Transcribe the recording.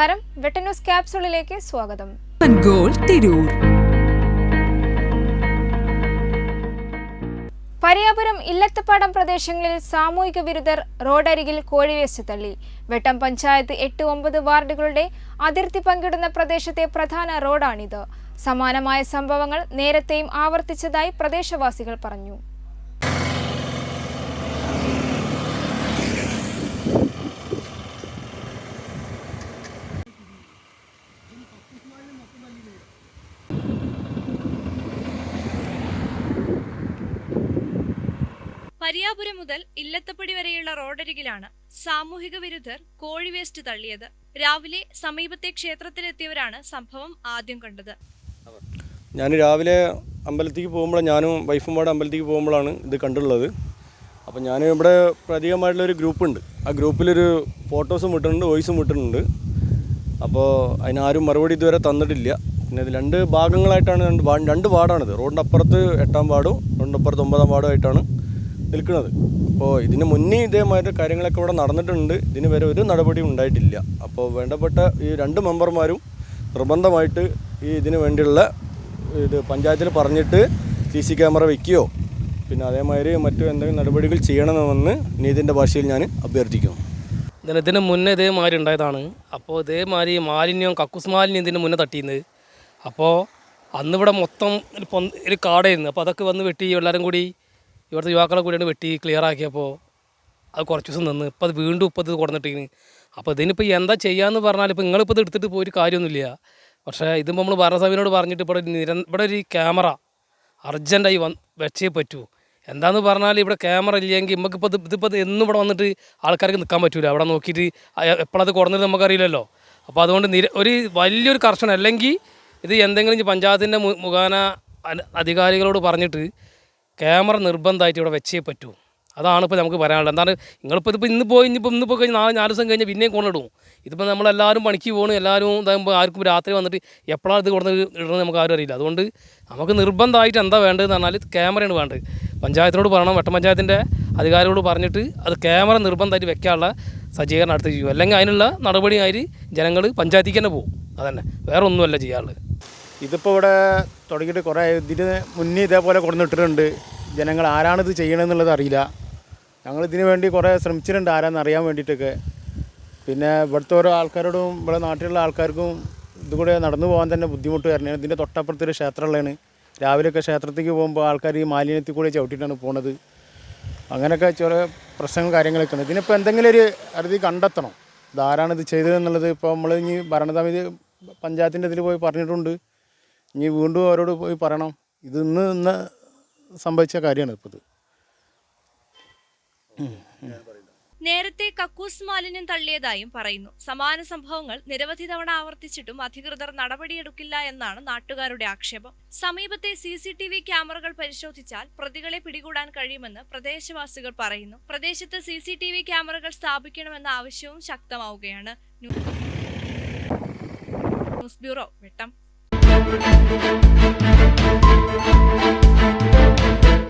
നമസ്കാരം. വെട്ട ന്യൂസ് ക്യാപ്സൂളിലേക്ക് സ്വാഗതം. തിരൂർ. പരിയാപുരം ഇല്ലത്തപ്പാടം പ്രദേശങ്ങളിൽ സാമൂഹിക വിരുദ്ധർ റോഡരികിൽ കോഴിവേസ്റ്റ് തള്ളി. വെട്ടം പഞ്ചായത്ത് എട്ട് ഒമ്പത് വാർഡുകളുടെ അതിർത്തി പങ്കിടുന്ന പ്രദേശത്തെ പ്രധാന റോഡാണിത്. സമാനമായ സംഭവങ്ങൾ നേരത്തെയും ആവർത്തിച്ചതായി പ്രദേശവാസികൾ പറഞ്ഞു. പരിയാപുരം മുതൽ ഇല്ലത്തപ്പടി വരെയുള്ള റോഡരികിലാണ് സാമൂഹിക വിരുദ്ധർ കോഴി വേസ്റ്റ് തള്ളിയത്. രാവിലെ സമീപത്തെ ക്ഷേത്രത്തിലെത്തിയവരാണ് സംഭവം ആദ്യം കണ്ടത്. ഞാൻ രാവിലെ അമ്പലത്തേക്ക് പോകുമ്പോൾ ഞാനും വൈഫും പാടെ അമ്പലത്തേക്ക് പോകുമ്പോഴാണ് ഇത് കണ്ടുള്ളത്. അപ്പോൾ ഞാൻ ഇവിടെ പ്രതീകമായിട്ടുള്ളൊരു ഗ്രൂപ്പുണ്ട്. ആ ഗ്രൂപ്പിലൊരു ഫോട്ടോസും വിട്ടിട്ടുണ്ട് വോയിസും വിട്ടിട്ടുണ്ട്. അപ്പോൾ അതിനാരും മറുപടി ഇതുവരെ തന്നിട്ടില്ല. പിന്നെ ഇത് രണ്ട് ഭാഗങ്ങളായിട്ടാണ് രണ്ട് രണ്ട് വാർഡാണിത്. റോഡിന്റെ അപ്പുറത്ത് എട്ടാം വാർഡും റോഡിന്റെ അപ്പുറത്ത് ഒമ്പതാം വാർഡുമായിട്ടാണ് നിൽക്കുന്നത്. അപ്പോൾ ഇതിന് മുന്നേ ഇതേമാതിരി കാര്യങ്ങളൊക്കെ ഇവിടെ നടന്നിട്ടുണ്ട്. ഇതിന് വരെ ഒരു നടപടിയും ഉണ്ടായിട്ടില്ല. അപ്പോൾ വേണ്ടപ്പെട്ട ഈ രണ്ട് മെമ്പർമാരും നിർബന്ധമായിട്ട് ഈ ഇതിന് വേണ്ടിയുള്ള ഇത് പഞ്ചായത്തിൽ പറഞ്ഞിട്ട് സി സി ക്യാമറ വയ്ക്കുകയോ പിന്നെ അതേമാതിരി മറ്റു എന്തെങ്കിലും നടപടികൾ ചെയ്യണമെന്ന് നീതിന്റെ ഭാഷയിൽ ഞാൻ അഭ്യർത്ഥിക്കുന്നു. ഇതിന് മുന്നേ ഇതേമാതിരി ഉണ്ടായതാണ്. അപ്പോൾ ഇതേമാതിരി മാലിന്യം കക്കൂസ് മാലിന്യം ഇതിന് മുന്നേ തട്ടിയിരുന്നത് അപ്പോൾ അന്നിവിടെ മൊത്തം ഒരു കാടായിരുന്നു അപ്പോൾ അതൊക്കെ വന്ന് വെട്ടി എല്ലാവരും കൂടി ഇവിടുത്തെ യുവാക്കളെ കൂടിയാണ് വെട്ടി ക്ലിയർ ആക്കിയപ്പോൾ അത് കുറച്ച് ദിവസം നിന്ന്. ഇപ്പോൾ അത് വീണ്ടും ഇപ്പോൾ ഇത് കൊടുന്നിട്ടിന് അപ്പോൾ ഇതിനിപ്പോൾ എന്താ ചെയ്യാന്ന് പറഞ്ഞാൽ ഇപ്പോൾ നിങ്ങളിപ്പോൾ ഇത് എടുത്തിട്ട് ഒരു കാര്യമൊന്നുമില്ല പക്ഷേ ഇതിപ്പോൾ നമ്മൾ ഭരണസഭയോട് പറഞ്ഞിട്ട് ഇവിടെ നിര ഇവിടെ ഒരു ക്യാമറ അർജന്റായി വന്ന് വെച്ചേ പറ്റൂ. എന്താന്ന് പറഞ്ഞാൽ ഇവിടെ ക്യാമറ ഇല്ലെങ്കിൽ നമുക്കിപ്പോൾ ഇത് ഇതിപ്പോൾ എന്നും ഇവിടെ വന്നിട്ട് ആൾക്കാർക്ക് നിൽക്കാൻ പറ്റില്ല അവിടെ നോക്കിയിട്ട് എപ്പോഴത് കുറഞ്ഞത് നമുക്കറിയില്ലല്ലോ. അപ്പോൾ അതുകൊണ്ട് നിര ഒരു വലിയൊരു കർഷണം അല്ലെങ്കിൽ ഇത് എന്തെങ്കിലും പഞ്ചായത്തിന്റെ മുഖാന അധികാരികളോട് പറഞ്ഞിട്ട് ക്യാമറ നിർബന്ധമായിട്ട് ഇവിടെ വെച്ചേ പറ്റൂ. അതാണ് ഇപ്പോൾ നമുക്ക് പറയാനുള്ളത്. എന്താണ് നിങ്ങളിപ്പോൾ ഇതിപ്പോൾ ഇന്ന് പോയി ഇനിയിപ്പോൾ ഇന്ന് പോയി കഴിഞ്ഞ് നാളെ നാല് ദിവസം കഴിഞ്ഞാൽ പിന്നെയും കൊണ്ടിടും ഇതിപ്പോൾ നമ്മളെല്ലാവരും പണിക്ക് പോകണം എല്ലാവരും ഇതാകുമ്പോൾ ആർക്കും രാത്രി വന്നിട്ട് എപ്പോഴാണ് ഇത് കൊടുത്ത് ഇടുന്നത് നമുക്ക് ആരും അറിയില്ല. അതുകൊണ്ട് നമുക്ക് നിർബന്ധമായിട്ട് എന്താ വേണ്ടതെന്ന് പറഞ്ഞാൽ ക്യാമറയാണ് വേണ്ടത്. പഞ്ചായത്തിനോട് പറയണം വട്ടം പഞ്ചായത്തിന്റെ അധികാരികളോട് പറഞ്ഞിട്ട് അത് ക്യാമറ നിർബന്ധമായിട്ട് വെക്കാനുള്ള സജ്ജീകരണം അടുത്ത് ചെയ്യും അല്ലെങ്കിൽ അതിനുള്ള നടപടിയായി ജനങ്ങൾ പഞ്ചായത്തേക്ക് തന്നെ പോകും. അതന്നെ. വേറെ ഒന്നുമല്ല ചെയ്യാനുള്ളത്. ഇതിപ്പോൾ ഇവിടെ തുടങ്ങിയിട്ട് കുറേ. ഇതിന് മുന്നേ ഇതേപോലെ കൊടുന്നിട്ടിട്ടുണ്ട്. ജനങ്ങൾ ആരാണിത് ചെയ്യണമെന്നുള്ളത് അറിയില്ല. ഞങ്ങൾ ഇതിനു വേണ്ടി കുറേ ശ്രമിച്ചിട്ടുണ്ട് ആരാന്ന് അറിയാൻ വേണ്ടിയിട്ടൊക്കെ. പിന്നെ ഇവിടുത്തെ ഓരോ ആൾക്കാരോടും ഇവിടെ നാട്ടിലുള്ള ആൾക്കാർക്കും ഇതുകൂടെ നടന്നു പോകാൻ തന്നെ ബുദ്ധിമുട്ട് വരണേ ഇതിന്റെ തൊട്ടപ്പുറത്തൊരു ക്ഷേത്രമുള്ളതാണ്. രാവിലെയൊക്കെ ക്ഷേത്രത്തേക്ക് പോകുമ്പോൾ ആൾക്കാർ ഈ മാലിന്യത്തിൽ കൂടെ ചവിട്ടിയിട്ടാണ് പോണത്. അങ്ങനെയൊക്കെ ചില പ്രശ്നങ്ങൾ കാര്യങ്ങളൊക്കെ ഉണ്ട്. ഇതിനിപ്പോൾ എന്തെങ്കിലും ഒരു അറുതി കണ്ടെത്തണം. ഇതാരാണ് ഇത് ചെയ്തതെന്നുള്ളത് ഇപ്പോൾ നമ്മൾ ഇനി ഭരണസമിതി പഞ്ചായത്തിന്റെ ഇതിൽ പോയി പറഞ്ഞിട്ടുണ്ട്. ഇനി വീണ്ടും അവരോട് പോയി പറയണം. ഇത് ഇന്ന് ഇന്ന് സംഭവിച്ച കാര്യമാണ് ഇപ്പോൾ ഇത് നേരത്തെ കക്കൂസ് മാലിന്യം തള്ളിയതായും പറയുന്നു. സമാന സംഭവങ്ങൾ നിരവധി തവണ ആവർത്തിച്ചിട്ടും അധികൃതർ നടപടിയെടുക്കില്ല എന്നാണ് നാട്ടുകാരുടെ ആക്ഷേപം. സമീപത്തെ സി സി ടി വി ക്യാമറകൾ പരിശോധിച്ചാൽ പ്രതികളെ പിടികൂടാൻ കഴിയുമെന്ന് പ്രദേശവാസികൾ പറയുന്നു. പ്രദേശത്ത് സി സി ടി വി ക്യാമറകൾ സ്ഥാപിക്കണമെന്ന ആവശ്യവും ശക്തമാവുകയാണ്. News bureau Vettam. Thank you.